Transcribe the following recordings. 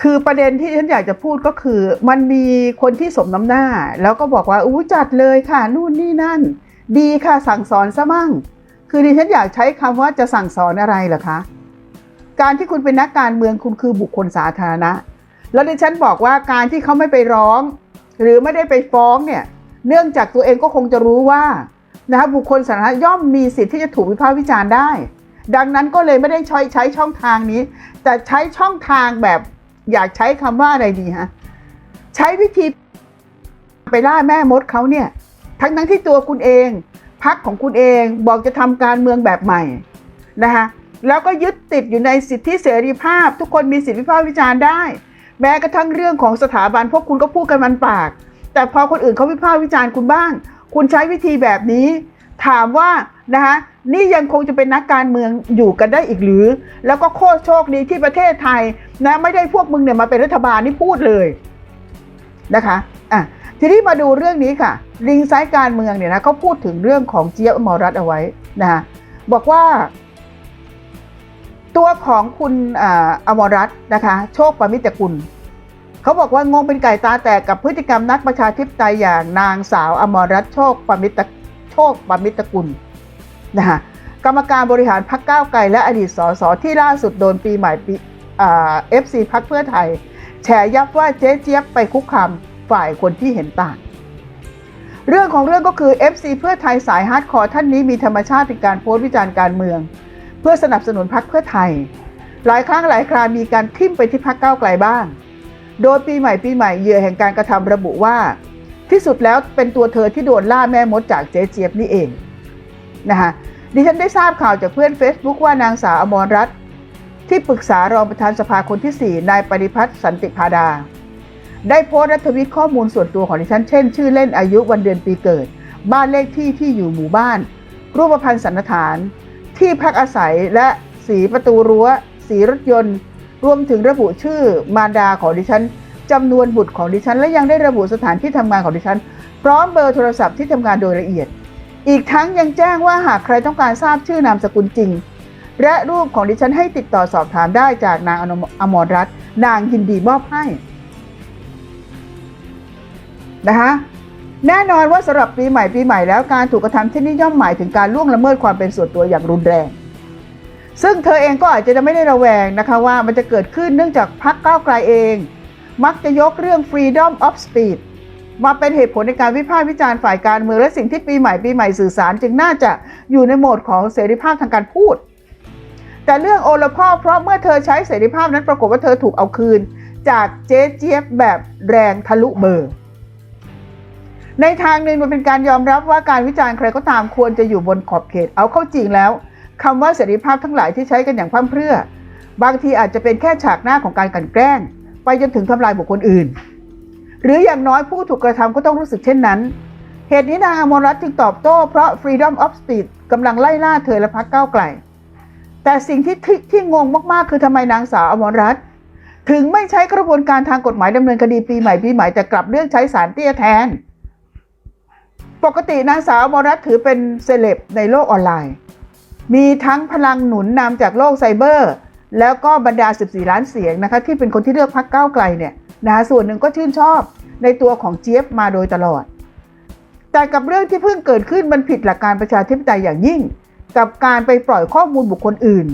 คือประเด็นที่ฉันอยากจะพูดก็คือ มันมีคนที่สมน้ำหน้า แล้วก็บอกว่าอู้จัดเลยค่ะนู่นนี่นั่น ดีค่ะสั่งสอนซะมั่ง คือดิฉันอยากใช้คำว่าจะสั่งสอนอะไรเหรอคะ การที่คุณเป็นนักการเมืองคุณคือบุคคลสาธารณะ แล้วดิฉันบอกว่าการที่เขาไม่ไปร้อง หรือไม่ได้ไปฟ้องเนี่ยเนื่องจากตัวเองก็คงจะรู้ว่านะคะบุคคลสาธารณะย่อมมีสิทธิ์ที่จะถูกวิพากษ์วิจารณ์ได้ ดังนั้นก็เลยไม่ได้ใช้ใช้ช่องทางนี้ แต่ใช้ช่องทางแบบ อยากใช้คำว่าอะไรดีฮะใช้วิธีไปล่าแม่มดเขาเนี่ย ทั้งทั้งที่ตัวคุณเองพักของคุณเองบอกจะทำการเมืองแบบใหม่นะคะแล้วก็ยึดติดอยู่ในสิทธิเสรีภาพ ทุกคนมีสิทธิวิพากษ์วิจารณ์ได้ แม้กระทั่งเรื่องของสถาบันพวกคุณก็พูดกันมันปาก แต่พอคนอื่นเขาวิพากษ์วิจารณ์คุณบ้าง คุณใช้วิธีแบบนี้ ถามว่านะคะ นี่ยังคงจะเป็นนักการเมืองอยู่กันได้อีกหรือ แล้วก็โคตรโชคดีที่ประเทศไทยนะไม่ได้พวกมึงเนี่ยมาเป็นรัฐบาลนี่พูดเลยนะคะอะทีนี้มาดูเรื่องนี้ค่ะ ลิงไซต์การเมืองเนี่ยนะเขาพูดถึงเรื่องของเจี๊ยบอมรรัตเอาไว้นะคะบอกว่า ตัวของคุณอาอมรัตนะคะ โชคปมิตรกุลเขาบอกว่างงเป็นไก่ตาแตกกับพฤติกรรมนักประชาธิปไตยอย่างนางสาวอมรรัตโชคปมิตรโชคปมิตรกุล นะคะกรรมการบริหารพรรคก้าวไกลและอดีตสสที่ล่าสุดโดนปีใหม่ปีเอฟซีพักเพื่อไทย แฉยับว่าเจ๊เจี๊ยบไปคุกคามฝ่ายคนที่เห็นต่าง เรื่องของเรื่องก็คือ FC เพื่อไทยสายฮาร์ดคอร์ท่านนี้มีธรรมชาติเป็นการโพสต์วิจารณ์การเมือง เพื่อสนับสนุนพรรคเพื่อไทย หลายครั้งหลายครามีการทิ่มไปที่พรรคก้าไกลบ้าง โดยปีใหม่ปีใหม่เหยื่อแห่งการกระทำระบุว่า ที่สุดแล้วเป็นตัวเธอที่โดนล่าแม่มดจากเจ๊เจี๊ยบนี่เอง นะคะดิฉันได้ทราบข่าวจากเพื่อน Facebook ว่านางสาวอมรรัตน์ที่ปรึกษารองประธานสภาคนที่ 4 นายปริพัฒน์สันติพาดา ได้โพสต์และทวิตข้อมูลส่วนตัวของดิฉัน เช่น ชื่อเล่นอายุวันเดือนปีเกิด บ้านเลขที่ที่อยู่หมู่บ้าน รูปพรรณสันฐาน ที่พักอาศัยและสีประตูรั้ว สีรถยนต์ รวมถึงระบุชื่อมารดาของดิฉันจำนวนบุตรของดิฉัน และยังได้ระบุสถานที่ทำงานของดิฉัน พร้อมเบอร์โทรศัพท์ที่ทำงานโดยละเอียด อีกทั้งยังแจ้งว่าหากใครต้องการทราบชื่อนามสกุลจริง และรูปของดิฉันให้ติดต่อสอบถามได้จากนางอมรรัตน์นางยินดีมอบให้นะคะแน่นอนว่าสำหรับปีใหม่ปีใหม่แล้วการถูกกระทำเช่นนี้ย่อมหมายถึงการล่วงละเมิดความเป็นส่วนตัวอย่างรุนแรง ซึ่งเธอเองก็อาจจะไม่ได้ระแวงนะคะว่ามันจะเกิดขึ้นเนื่องจากพรรคก้าวไกลเอง มักจะยกเรื่อง freedom of speech มาเป็นเหตุผลในการวิพากษ์วิจารณ์ฝ่ายการเมืองและสิ่งที่ปีใหม่ปีใหม่สื่อสาร จึงน่าจะอยู่ในโหมดของเสรีภาพทางการพูด แต่เรื่องโอละพ่อเพราะเมื่อเธอใช้เสรีภาพนั้นปรากฏว่าเธอถูกเอาคืน จากเจ๊เจี๊ยบแบบแรงทะลุเบอร์ในทางหนึ่งมันเป็นการยอมรับว่าการวิจารณ์ใครก็ตามควรจะอยู่บนขอบเขตเอาเข้าจริงแล้วคำว่าเสรีภาพทั้งหลายที่ใช้กันอย่างพร่ำเพรื่อ บางทีอาจจะเป็นแค่ฉากหน้าของการกลั่นแกล้ง ไปจนถึงทำลายบุคคลอื่น หรืออย่างน้อยผู้ถูกกระทำก็ต้องรู้สึกเช่นนั้น เหตุนี้นางอมรรัตน์จึงตอบโต้เพราะ freedom of speech กำลังไล่ล่าเธอและพรรคก้าวไกล แต่สิ่งที่ที่ที่งงมากๆ คือทำไมนางสาวอมรรัตน์ถึงไม่ใช้กระบวนการทางกฎหมายดำเนินคดีปีใหม่ปีใหม่แต่กลับเลือกใช้สารเตี้ยแทน ปกตินางสาวอมรรัตน์ถือเป็นเซเลบในโลกออนไลน์ มีทั้งพลังหนุนนำจากโลกไซเบอร์ แล้วก็บรรดา 14 ล้านเสียงนะคะที่เป็นคนที่เลือกพรรคก้าวไกลเนี่ย นะคะส่วนหนึ่งก็ชื่นชอบในตัวของเจี๊ยบมาโดยตลอด แต่กับเรื่องที่เพิ่งเกิดขึ้นมันผิดหลักการประชาธิปไตยอย่างยิ่ง กับการไปปล่อยข้อมูลบุคคลอื่น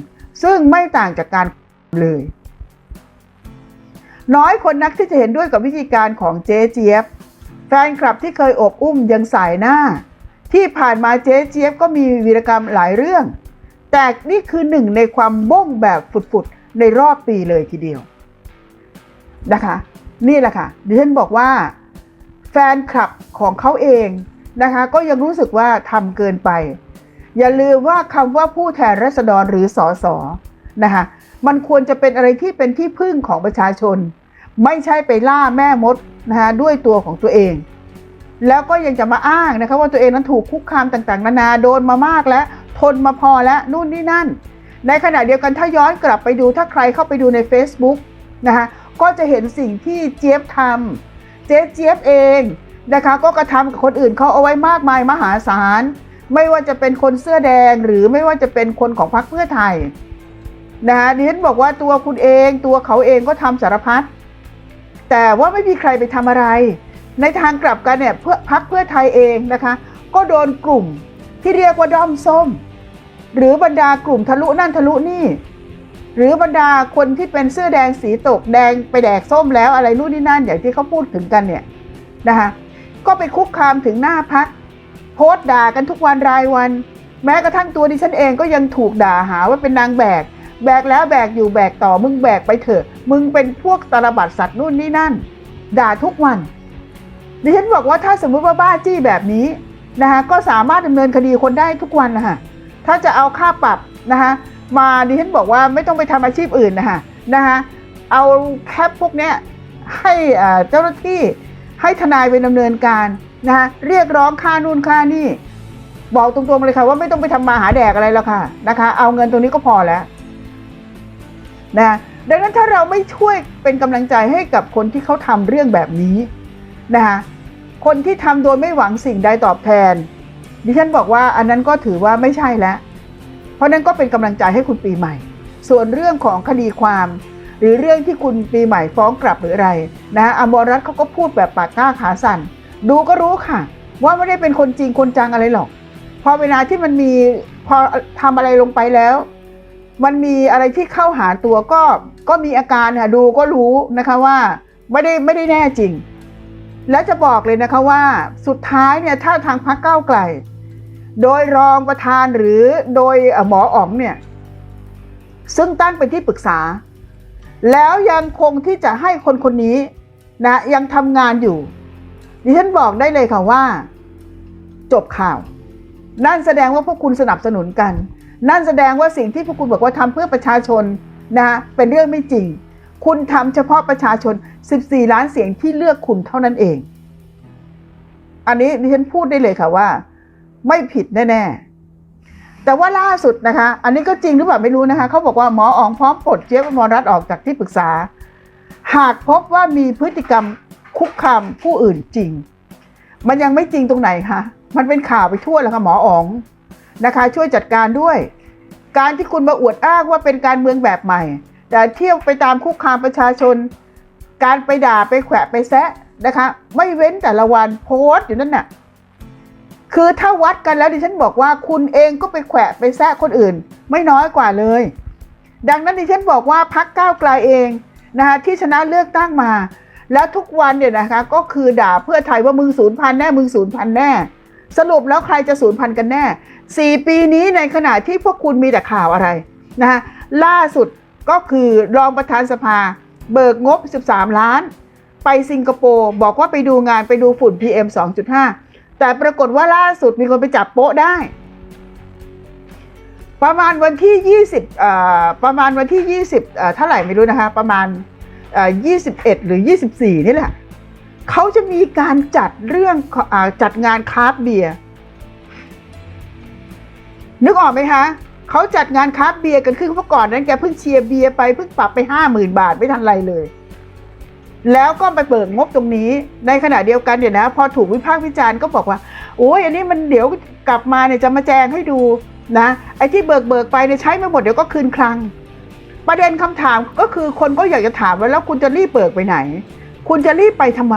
ซึ่งไม่ต่างจากการเลย น้อยคนนักที่จะเห็นด้วยกับวิธีการของเจ๊เจี๊ยบ แฟนคลับที่เคยอบอุ้มยังสายหน้า ที่ผ่านมาเจ๊เจี๊ยบก็มีวีรกรรมหลายเรื่อง แต่นี่คือหนึ่งในความบ้งแบบฝุดๆในรอบปีเลยทีเดียวนะคะ นี่แหละค่ะดิฉันบอกว่าแฟนคลับของเขาเองนะคะ ก็ยังรู้สึกว่าทำเกินไป อย่าลืมว่าคำว่าผู้แทนรัษฎรหรือสอสอนะคะมันควรจะเป็นอะไรที่เป็นที่พึ่งของประชาชน ไม่ใช่ไปล่าแม่มดนะคะด้วยตัวของตัวเอง แล้วก็ยังจะมาอ้างนะคะว่าตัวเองนั้นถูกคุกคามต่างๆ นานาโดนมามากแล้วทนมาพอแล้วนู่นนี่นั่น ในขณะเดียวกันถ้าย้อนกลับไปดูถ้าใครเข้าไปดูใน Facebook นะคะ ก็จะเห็นสิ่งที่เจี๊ยบทำเจ๊เจี๊ยบเองนะคะ ก็กระทำกับคนอื่นเขาเอาไว้มากมายมหาศาล ไม่ว่าจะเป็นคนเสื้อแดงหรือไม่ว่าจะเป็นคนของพรรคเพื่อไทยนะฮะดิฉันบอกว่าตัวคุณเองตัวเขาเองก็ทำสารพัดแต่ว่าไม่มีใครไปทำอะไร ในทางกลับกันเนี่ยเพื่อพักเพื่อไทยเองนะคะ ก็โดนกลุ่มที่เรียกว่าด้อมส้ม หรือบรรดากลุ่มทะลุนั่นทะลุนี่ หรือบรรดาคนที่เป็นเสื้อแดงสีตกแดงไปแดกส้มแล้วอะไรนู่นนี่นั่นอย่างที่เขาพูดถึงกันเนี่ยนะคะก็ไปคุกคามถึงหน้าพักโพสต์ด่ากันทุกวันรายวัน แม้กระทั่งตัวดิฉันเองก็ยังถูกด่าหาว่าเป็นนางแบก แบกแล้วแบกอยู่แบกต่อมึงแบกไปเถอะ มึงเป็นพวกตาลบัดสัตว์นู่นนี่นั่น ด่าทุกวัน ดิฉันบอกว่าถ้าสมมุติว่าบ้าจี้แบบนี้นะคะก็สามารถดำเนินคดีคนได้ทุกวันนะคะถ้าจะเอาค่าปรับนะคะ มาดิฉันบอกว่าไม่ต้องไปทำอาชีพอื่นนะคะนะคะเอาแคปพวกเนี้ยให้เจ้าหน้าที่ให้ทนายไปดำเนินการนะคะเรียกร้องค่านู่นค่านี่บอกตรงๆเลยค่ะว่าไม่ต้องไปทำมาหาแดกอะไรแล้วค่ะนะคะเอาเงินตรงนี้ก็พอแล้วนะดังนั้นถ้าเราไม่ช่วยเป็นกำลังใจให้กับคนที่เขาทำเรื่องแบบนี้นะคะคนที่ทำโดยไม่หวังสิ่งใดตอบแทน ดิฉันบอกว่าอันนั้นก็ถือว่าไม่ใช่แล้ว เพราะนั้นก็เป็นกำลังใจให้คุณปีใหม่ ส่วนเรื่องของคดีความ หรือเรื่องที่คุณปีใหม่ฟ้องกลับหรืออะไรนะอมรรัตเขาก็พูดแบบปากกล้าขาสั่น ดูก็รู้ค่ะ ว่าไม่ได้เป็นคนจริงคนจังอะไรหรอก พอเวลาที่มันมีพอทำอะไรลงไปแล้ว มันมีอะไรที่เข้าหาตัวก็ก็มีอาการค่ะดูก็รู้นะคะว่าไม่ได้ไม่ได้แน่จริง และจะบอกเลยนะคะว่าสุดท้ายเนี่ยถ้าทางพรรคก้าวไกล โดยรองประธานหรือโดยหมออ๋องเนี่ยซึ่งตั้งเป็นที่ปรึกษา แล้วยังคงที่จะให้คนคนนี้นะยังทำงานอยู่ ดิฉันบอกได้เลยค่ะว่า จบข่าว นั่นแสดงว่าพวกคุณสนับสนุนกัน นั่นแสดงว่าสิ่งที่พวกคุณบอกว่าทำเพื่อประชาชนนะเป็นเรื่องไม่จริง คุณทำเฉพาะประชาชน 14 ล้านเสียงที่เลือกคุณเท่านั้นเอง อันนี้ดิฉันพูดได้เลยค่ะว่า ไม่ผิดแน่ๆแต่ว่าล่าสุดนะคะ อันนี้ก็จริงหรือเปล่าไม่รู้นะคะเขาบอกว่าหมออองพร้อมปลดเจี๊ยบมรรัตออกจากที่ปรึกษา หากพบว่ามีพฤติกรรมคุกคามผู้อื่นจริง มันยังไม่จริงตรงไหนคะมันเป็นข่าวไปทั่วแล้วค่ะหมออ๋องนะคะ ช่วยจัดการด้วย การที่คุณมาอวดอ้างว่าเป็นการเมืองแบบใหม่ แต่เที่ยวไปตามคุกคามประชาชน การไปด่าไปแขวะไปแซะนะคะ ไม่เว้นแต่ละวันโพสต์อยู่นั่นน่ะ คือถ้าวัดกันแล้วดิฉันบอกว่าคุณเองก็ไปแขวะไปแซะคนอื่น ไม่น้อยกว่าเลย ดังนั้นดิฉันบอกว่าพักก้าวไกลเองนะคะที่ชนะเลือกตั้งมา แล้วทุกวันเนี่ยนะคะก็คือด่าเพื่อไทยว่ามึงศูนย์พันแน่มึงศูนย์พันแน่ สรุปแล้วใครจะศูนย์พันกันแน่สี่ปีนี้ในขณะที่พวกคุณมีแต่ข่าวอะไรนะคะล่าสุดก็คือรองประธานสภา เบิกงบ 13 ล้าน ไปสิงคโปร์บอกว่าไปดูงานไปดูฝุ่น PM 2.5 แต่ปรากฏว่าล่าสุดมีคนไปจับโป๊ะได้ ประมาณวันที่ 20อ่ประมาณวันที่ 20เอ่อเท่าไหร่ไม่รู้นะคะ ประมาณเอ่อ21 หรือ 24 นี่แหละเขาจะมีการจัดเรื่องอจัดงานคราฟต์เบียร์นึกออกไหมคะเขาจัดงานคราฟต์เบียร์กันขึ้นเมื่อก่อนนั้นแกเพิ่งเชียร์เบียร์ไปเพิ่งปรับไปห้าหมื่นบาทไม่ทันไรเลย แล้วก็ไปเบิกงบตรงนี้ ในขณะเดียวกันเนี่ยนะ พอถูกวิพากษ์วิจารณ์ก็บอกว่า โอ้ยอันนี้มันเดี๋ยวกลับมาเนี่ยจะมาแจงให้ดูนะไอ้ที่เบิกเบิกไปเนี่ยใช้ไม่หมดเดี๋ยวก็คืนคลัง ประเด็นคำถามก็คือคนก็อยากจะถามว่าแล้วคุณจะรีบเบิกไปไหน คุณจะรีบไปทำไม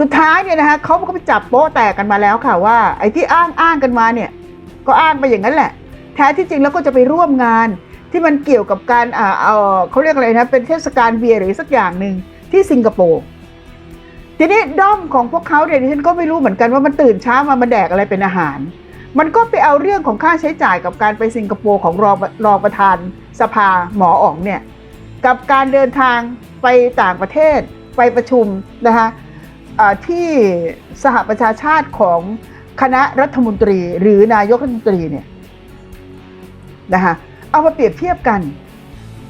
สุดท้ายเนี่ยนะคะเขาก็ไปจับโป๊ะแตกกันมาแล้วค่ะว่า ไอ้ที่อ้างอ้างกันมาเนี่ย ก็อ้างไปอย่างนั้นแหละ แท้ที่จริงแล้วก็จะไปร่วมงาน ที่มันเกี่ยวกับการอ่าเอาเขาเรียกอะไรนะเป็นเทศกาลเบียร์หรือสักอย่างหนึ่งที่สิงคโปร์ทีนี้ด้อมของพวกเขาเนี่ยดิฉันก็ไม่รู้เหมือนกันว่ามันตื่นเช้ามามาแดกอะไรเป็นอาหาร มันก็ไปเอาเรื่องของค่าใช้จ่ายกับการไปสิงคโปร์ของรองรองประธานสภาหมออ๋องเนี่ยกับการเดินทางไปต่างประเทศไปประชุมนะคะที่สหประชาชาติของคณะรัฐมนตรีหรือนายกรัฐมนตรีเนี่ยนะคะ เอามาเปรียบเทียบกัน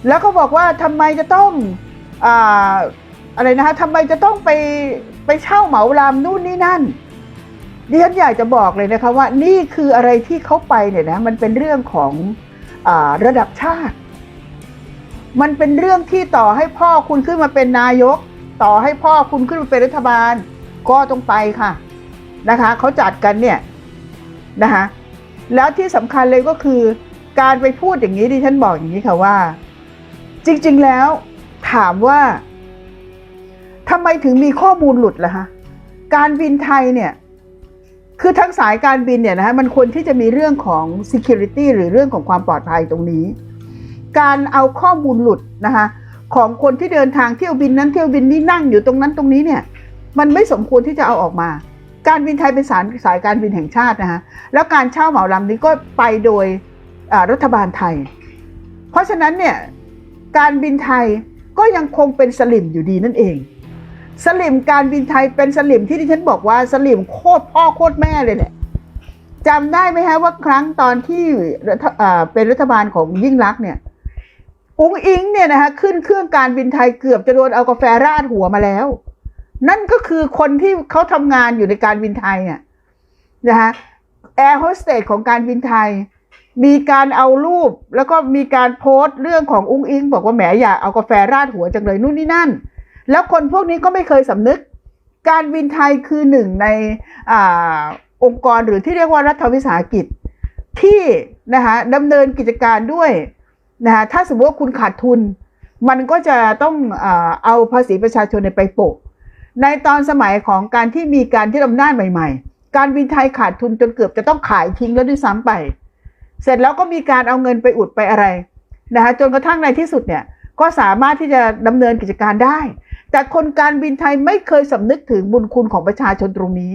แล้วก็บอกว่าทำไมจะต้องอาอะไรนะคะทำไมจะต้องไปไปเช่าเหมาลำนู่นนี่นั่นดิฉันอยากจะบอกเลยนะคะว่านี่คืออะไรที่เขาไปเนี่ยนะมันเป็นเรื่องของอระดับชาติ มันเป็นเรื่องที่ต่อให้พ่อคุณขึ้นมาเป็นนายก ต่อให้พ่อคุณขึ้นมาเป็นรัฐบาล ก็ต้องไปค่ะนะคะเขาจัดกันเนี่ยนะคะแล้วที่สำคัญเลยก็คือ การไปพูดอย่างนี้ดิฉันบอกอย่างนี้ค่ะว่า จริง ๆแล้ว ถามว่าทำไมถึงมีข้อมูลหลุดล่ะฮะการบินไทยเนี่ยคือทั้งสายการบินเนี่ยนะฮะมันควรที่จะมีเรื่องของ security หรือเรื่องของความปลอดภัยตรงนี้ การเอาข้อมูลหลุดนะคะของคนที่เดินทางเที่ยวบินนั้นเที่ยวบินนี้นั่งอยู่ตรงนั้นตรงนี้เนี่ย มันไม่สมควรที่จะเอาออกมา การบินไทยเป็นสายสายการบินแห่งชาตินะคะแล้วการเช่าเหมาลำนี้ก็ไปโดย รัฐบาลไทย เพราะฉะนั้นเนี่ยการบินไทยก็ยังคงเป็นสลิมอยู่ดีนั่นเอง สลิมการบินไทยเป็นสลิมที่ดิฉันบอกว่าสลิมโคตรพ่อโคตรแม่เลยแหละจำได้ไหมฮะว่าครั้งตอนที่เป็นรัฐบาลของยิ่งรักเนี่ยอุ้งอิงเนี่ยนะคะขึ้นเครื่องการบินไทยเกือบจะโดนเอากาแฟราดหัวมาแล้ว นั่นก็คือคนที่เขาทำงานอยู่ในการบินไทยเนี่ยนะคะแอร์โฮสเตสของการบินไทย มีการเอารูปแล้วก็มีการโพสต์เรื่องของอุ้งอิง บอกว่าแหมอย่าเอากาแฟราดหัวจังเลยนู่นนี่นั่น แล้วคนพวกนี้ก็ไม่เคยสำนึก การบินไทยคือหนึ่งในอองค์กรหรือที่เรียกว่ารัฐวิสาหกิจ ที่นะคะดำเนินกิจการด้วยนะคะถ้าสมมติว่าคุณขาดทุน มันก็จะต้องอเอาภาษีประชาชนไปโปะในตอนสมัยของการที่มีการที่อำนาจใหม่ ๆ การบินไทยขาดทุนจนเกือบจะต้องขายทิ้งแล้วด้วยซ้ำไป เสร็จแล้วก็มีการเอาเงินไปอุดไปอะไรนะคะจนกระทั่งในที่สุดเนี่ยก็สามารถที่จะดำเนินกิจการได้ แต่คนการบินไทยไม่เคยสำนึกถึงบุญคุณของประชาชนตรงนี้